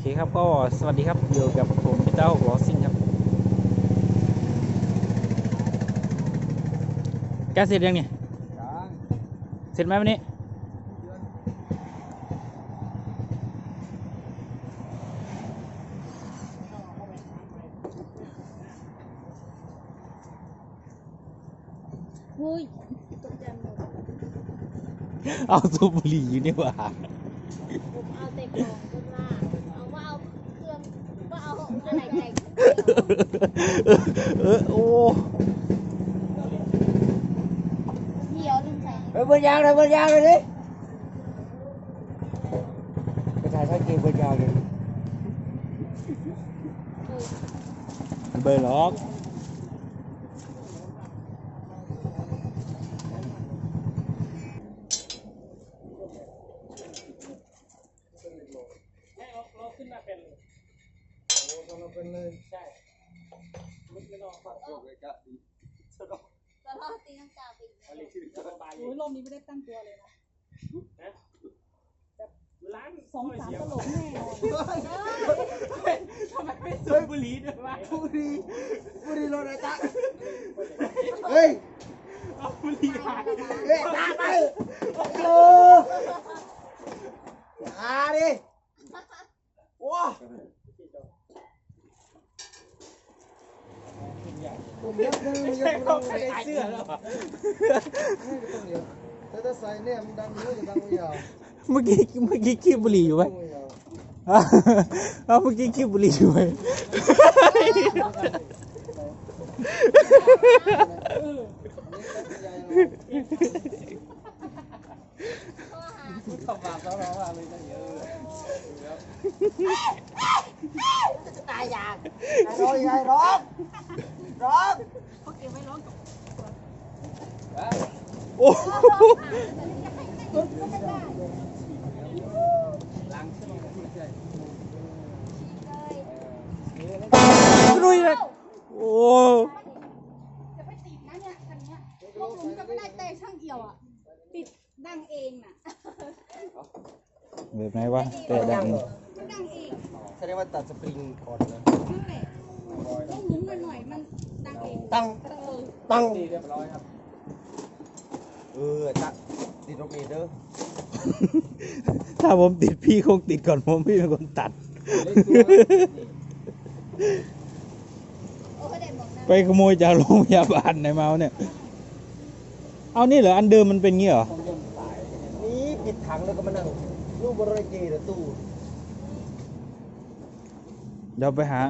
เคครับก็สวัสดีครับอยู่กับผมพีเตอร์วอซิงครับแกเสร็จยังเนี่ยยังเสร็จไหมวันนี้หุ้ยตกใจหมดเอาสูบบุหรี่อยู่นี่หว่าผมเอาแต่ของก็ว่าเอาว่าเอาเครื่อง ว่าเอาอะไรแต่งเออโอ้เรอบนี้ไม่ได้ตั้งตัวเลยนะแบบสองสามตลบแน่นอนสูบบุหรี่ด้วยวะบุรีบุรีโรนัตะเฮ้ย เอาบุหรี่หาย เฮ้ยตาไปโอ้อาดิว้าผมยับมือยับมือ ใส่เสื้อแล้วอะ ถ้าถ้าใส่ เนี่ยมันดังมือจะดังไม่ยาวเมื่อกี้เมื่อกี้คีบบุหรี่อยู่ไหมดังไม่ยาวเอาเมื่อกี้คีบบุหรี่อยู่ไหมข้อหาทำบาปเขาเราว่าเลยตั้งเยอะจะตายอยากร้องยังไงร้องร้องเขาเก็บไว้ร้องกับโอ้ ลยลุยเลยโอ้จะไปติดนะเนี่ยคันเนี้ยพวกผมก็ไม่ได้แต่ช่างเอี่ยวอะ ติดดังเองน่ะแบบไหนวะแต่ดังมันดังเองแสดงว่าตัดสปริงก่อนนะนั่นแหละต้องหมุนหน่อยๆมันดังเอง ตั้งเออตั้งดีเรียบร้อยครับ เออตัด ติดรถเมล์เด้อถ้าผมติดพี่คงติดก่อนผมพี่เป็นคนตัดโอ้ยได้บอกนะไปขโมยจากโรงพยาบาลไหนมาเนี่ย เอานี่เหรออันเดิมมันเป็นงี้เหรอนี่ปิดถังแล้วก็มานั่งลูกบริเกตตู้ เดี๋ยวไปหา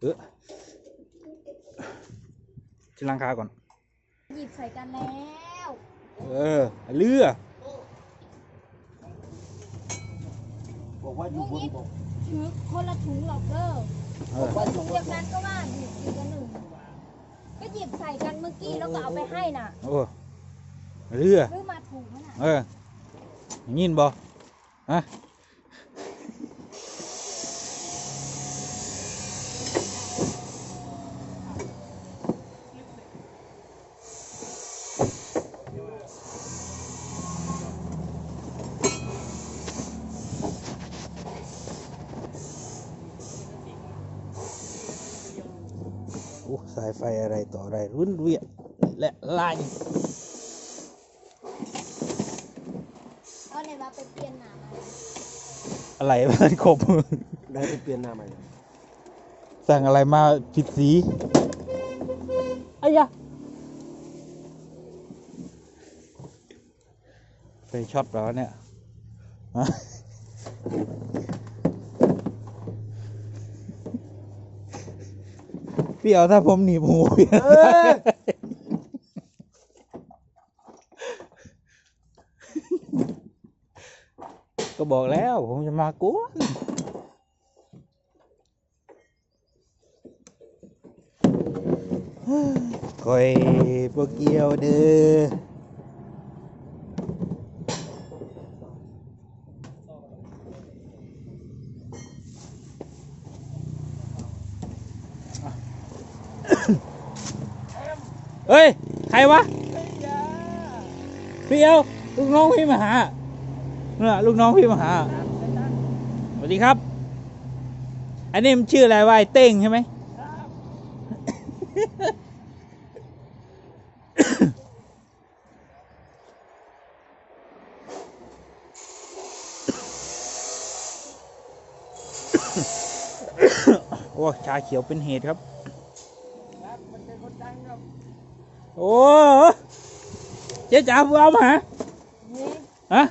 เออที่ลังคาก่อน หยิบใส่กันแล้ว เออเรือบอกว่าอยู่บนบกถือคนละถุงหรอกเด้อเออคนถุงเดียวกันก็ว่าหยิบอีกอันหนึ่งก็หยิบใส่กันเมื่อกี้แล้วก็เอาไปให้น่ะโอ้เรือหรือมาถูกไหมน่ะเอออย่างงี้บ่ฮะ โอ้สายไฟอะไรต่ออะไรรุ่นเวียนและลายเอาในว่าไปเปลี่ยนหนามาอะไรมันครบ ได้ไปเปลี่ยนหน้าใหม่สั่งอะไรมาผิดสีอายะไฟช็อตแล้วเนี่ยฮะ พี่เอาถ้าผมหนีบหูพี่เออ ก็บอกแล้ว ผมจะมากวนคอยพวกเกียวเด้อ ฮ้ย ใครวะ พี่เอวลูกน้องพี่มาหาน่ะลูกน้องพี่มาหาเอวัสดีครับ อันนี้มันชื่ออะไรวะไอ้เต้งใช่ไหมโอ้ชาเขียวเป็นเหตุครับครับมันเป็นคนดังครับ โอ้เจ๊จ๋าเอามาหาฮะ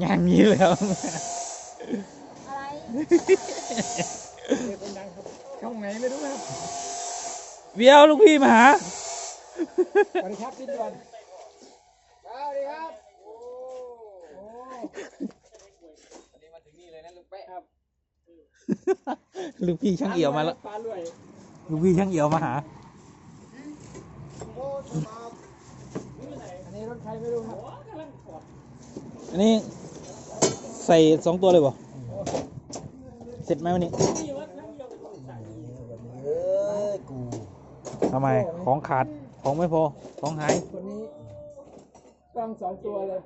อย่างนี้เลยครับอะไรเป็นคนดังครับช่องไหนไม่รู้ครับเบียวลูกพี่มาหาสวัสดีครับพี่ด่วนสวัสดีครับ โอ้โหอันนี้มาถึงนี่เลยนะลุงเป๊ะครับ ลูกพี่ช่างเอี่ยวมาแล้ว ปลาลวย ลูกพี่ช่างเอี่ยวมาหา อันนี้รถใครไม่รู้ครับอันนี้ใส่สองตัวเลยบ่เสร็จไหมวันนี้เอ้ยกูทำไม ของขาด ของไม่พอ ของหาย คนนี้ต้องสองตัวเลย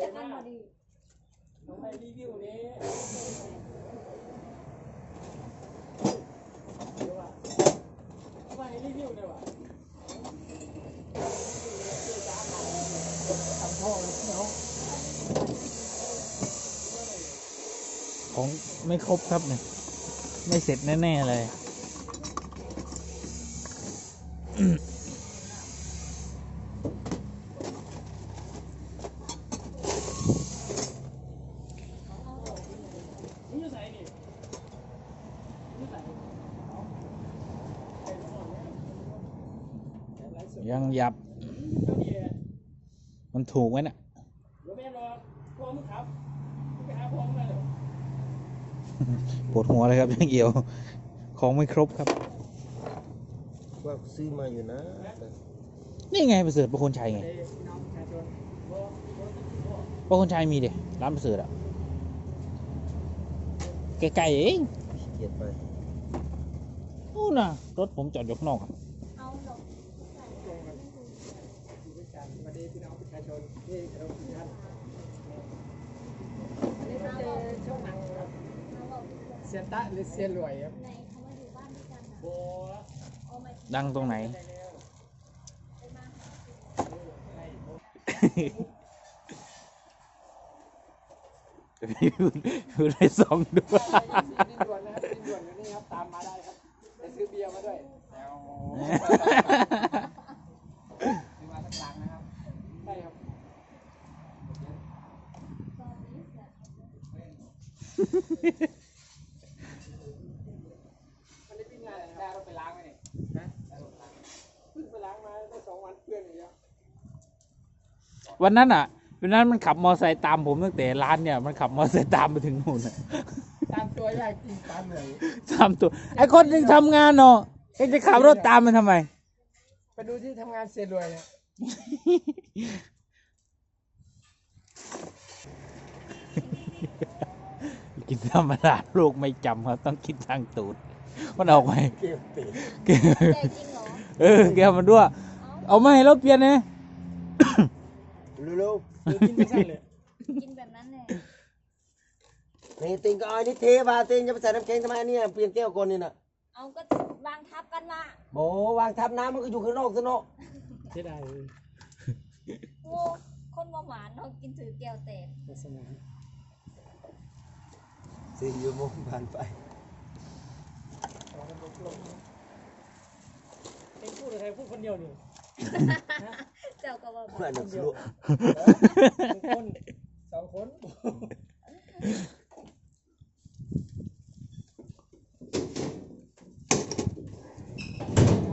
จะทำพอดีน้องไปรีวิวนี้ไปรีวิวเลยว่ะทำท่อเลยเนาะ ของไม่ครบครับเนี่ย ไม่เสร็จแน่ ๆ เลย ยังหยับ มันถูกไหมน่ะปวดหัวเลยครับยังเอี่ยว ของไม่ครบครับ ว่าซื้อมาอยู่นะ นี่ไงประเสริฐประคนชัยไงประคนชัยมีเดีร้านประเสริฐอะใกล้ๆเองเกียดไปนู่นน่ะ รถผมจอดอยู่ข้างนอกอะเอาดอก สวัสดีพี่น้องประ ชาชนที่เคารพทุกท่านอันนี้มาเจอช่องหนังครับเอาบอกเซียนตะหรือเซียนรวยครับในเขามาอยู่บ้านด้วยกันนะโบเอามาดังตรงไหน ไปมาพี่พูดได้สองด้วยดินด่วนนะครับดินด่วนอยู่นี่ครับตามมาได้ครับจะซื้อเบียร์มาด้วยแล้วซื้อมาสักลังนะครับใช่ครับ ตอนนี้เสร็จ มันได้วิ่งงานอะไรได้รถไปล้างไหมเนี่ยฮะได้รถล้างเพิ่งไปล้างมาได้สองวันเพื่อนอย่างเดียววันนั้นอะวันนั้นมันขับมอไซค์ตามผมตั้งแต่ร้านเนี่ย มันขับมอไซค์ตามไปถึงนู่นน่ะตามตัวยากจริงตามเหนื่อยตามตัว ไอ้คนที่ทำงานเนาะเองจะขับรถตามมันทำไม ไปดูที่ทำงานเซียนรวยเนี่ย กินธรรมดาลูกไม่จำครับ ต้องคิดทางตูด มันออกไหมเก็บปีแกใจจริงเหรอเออแกมันด้วย เอาเอามาให้รถเปลี่ยนนะเร็วๆกินไม่ใช่เลยกินแบบนั้นเลยนี่ติงก็เอาอันนี้เทมาติงจะไปใส่น้ำแข็งทำไมอันเนี่ยเปลี่ยนแก้วก่อนนี่นะเอาก็วางทับกันมาโบวางทับน้ำมันก็อยู่ข้างนอกซะเนาะเสียดายโอ้คนมาหวานเนาะกินถือแก้วเตะโฆษณา สี่ชั่วโมงผ่านไปเองพูดอะไรพูดคนเดียวนี่เจ้าก็ว่าเพื่อนหนึ่งสลุสองคนสองคน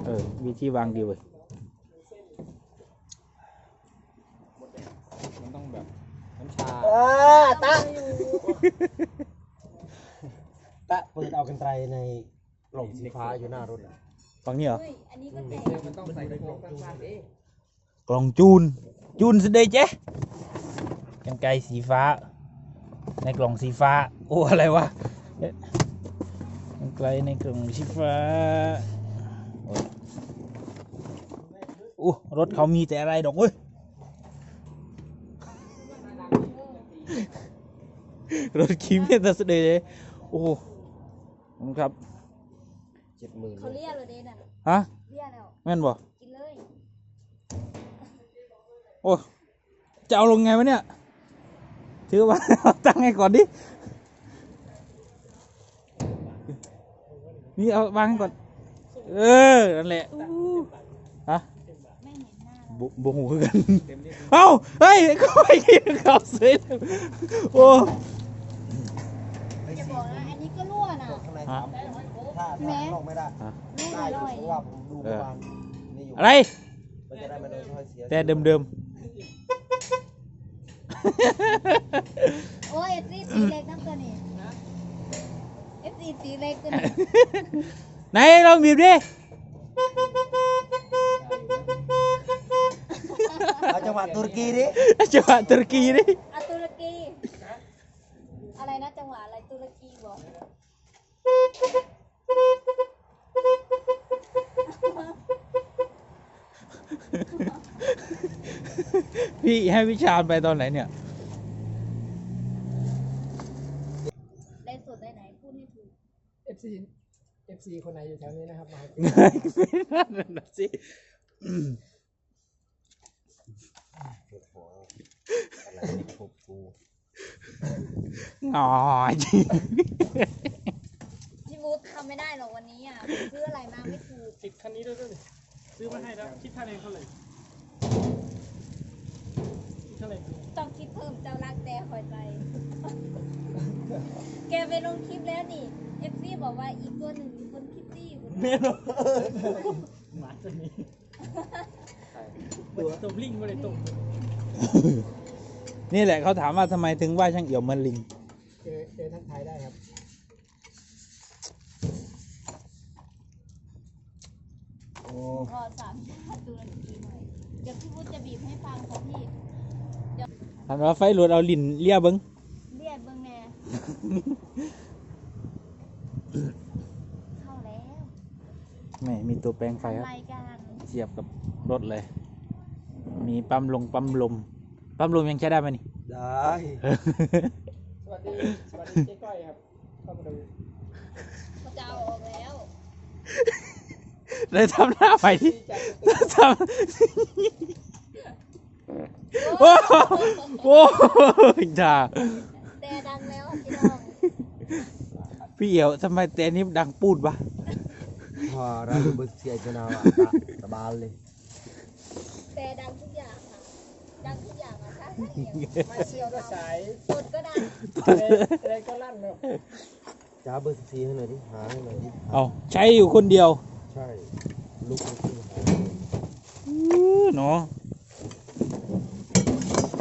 เออวิธีวางดีเว้ย มันต้องแบบน้ำชา เออตะตะ เปิดเอากันไกลในกล่องสีฟ้าอยู่หน้ารถน่ะฟังนี่เหรอ เฮ้ย อันนี้ก็เตะเดี๋ยวมันต้องใส่กระโปรงสั้นๆเองกล่องจูน จูนสเดย์เจ๊กันไกรสีฟ้า ในกล่องสีฟ้า โอ้อะไรวะเอ๊ะกันไกลในกล่องสีฟ้าโอ้ยอู้รถเขามีแต่อะไรดอกเว้ย รถขี่เมียตัดเสดเลยโอ้โหขอบ คุณครับเจ็ดหมื่นเขาเรียกเลยเด้น่ะฮะเรียกแล้วแม่นบ่กินเลยโอ้จะเอาลงไงวะเนี่ย ถือว่าเอาตั้งให้ก่อนดินี่เอาวางให้ก่อน เออนั่นแหละอู้ฮะไม่เห็นหน้าบบ่หูคือกัน เอ้าเฮ้ยก็ไปกินข้าวเสร็จโอ้ อย่าบอกนะอันนี้ก็รั่ วน่ะข้างในฮะถ้าแหมถ้าลงไม่ได้ฮะรั่วได้อยู่หน่อยเพราะว่าผมดูเมื่อวานนี่อยู่อะไร มันจะได้ไม่โดนถ้อยเสียแต่เดิมโอ้ยเอฟซีตีเล็กน้ำตัวนี้เอฟซีตีเล็กตัวนี้ๆ ไหนลองบีบดิ เอาจังหวะตุรกีดิ จังหวะตุรกีดิ อะตุรกี อะไรนะจังหวะอะไรตุรกีบอก พี่ให้วิชาไปตอนไหนเนี่ย ได้สุดได้ไหนพูดให้ถูกเอฟซีเอฟซีคนไหนอยู่แถวนี้นะครับมานั่นน่ะสิอะไรถูกกู งอยจริง พี่บูธทำไม่ได้หรอกวันนี้อะ ซื้ออะไรมาไม่ถูกติดคันนี้ด้วยด้วยซื้อมาให้แล้วคิดค่าเองเท่าไหร่คิดเท่าไหร่ต้องคิดเพิ่มเจ้ารักแต่คอยใจแกไปลงคลิปแล้วนี่เอฟซีบอกว่าอีกตัวหนึ่งมีคนคิดตี้คุณหมาตัวนี้ตัวตัวลิงมาเลยตัวนี่แหละเขาถามว่าทำไมถึงว่าช่างเอี่ยวเหมันลิง เจอเจอทักทายได้ครับ โอ้ รอสามชาติตุรกีหน่อยเดี๋ยวพี่บูธจะบีบให้ฟังค่ะพี่ถามว่าไฟหลุดเอาลิ้นเลียเบิ้งเรียดเบิ้งแน่เข้าแล้วไม่มีตัวแปลงไฟครับ ทำไรกันเสียบกับรถเลย มีปั๊มลงปั๊มลม ปั๊มลมยังใช้ได้ไหมนี่ ได้ สวัสดี สวัสดีเจ๊ก้อยครับ เข้ามาดูเขาจะเอาออกแล้ว เลยทำหน้าไปที่ที่จะทำโอ้โหโอ้โหจ้าแต่ดังแล้วพี่น้องพี่เอี่ยวทำไมแต่นี้ดังปูดวะพอเราดูเบอร์เสียจะนาวอะตะบานเลยแต่ดังทุกอย่างค่ะ ดังทุกอย่างอะถ้าถ้าเหี่ยวไม่เชี่ยวก็สายกดก็ดังอะไรก็ลั่นแล้วจ้าเบอร์สี่ให้หน่อยดิหาให้หน่อยดิเอาใช้อยู่คนเดียว ใช่ลูกมันขึ้นหาอื้อเนาะ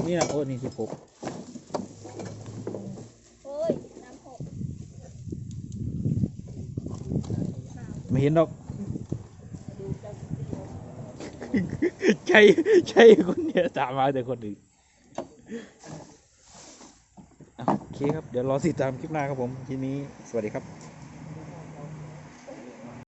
นี่นะโอ้นี่สิบหกไม่เห็นหรอก ใช่ใช่คนเดียตามมาแต่คนอื่นอะโอเคครับ เดี๋ยวรอติดตามคลิปหน้าครับผม ทีนี้ สวัสดีครับ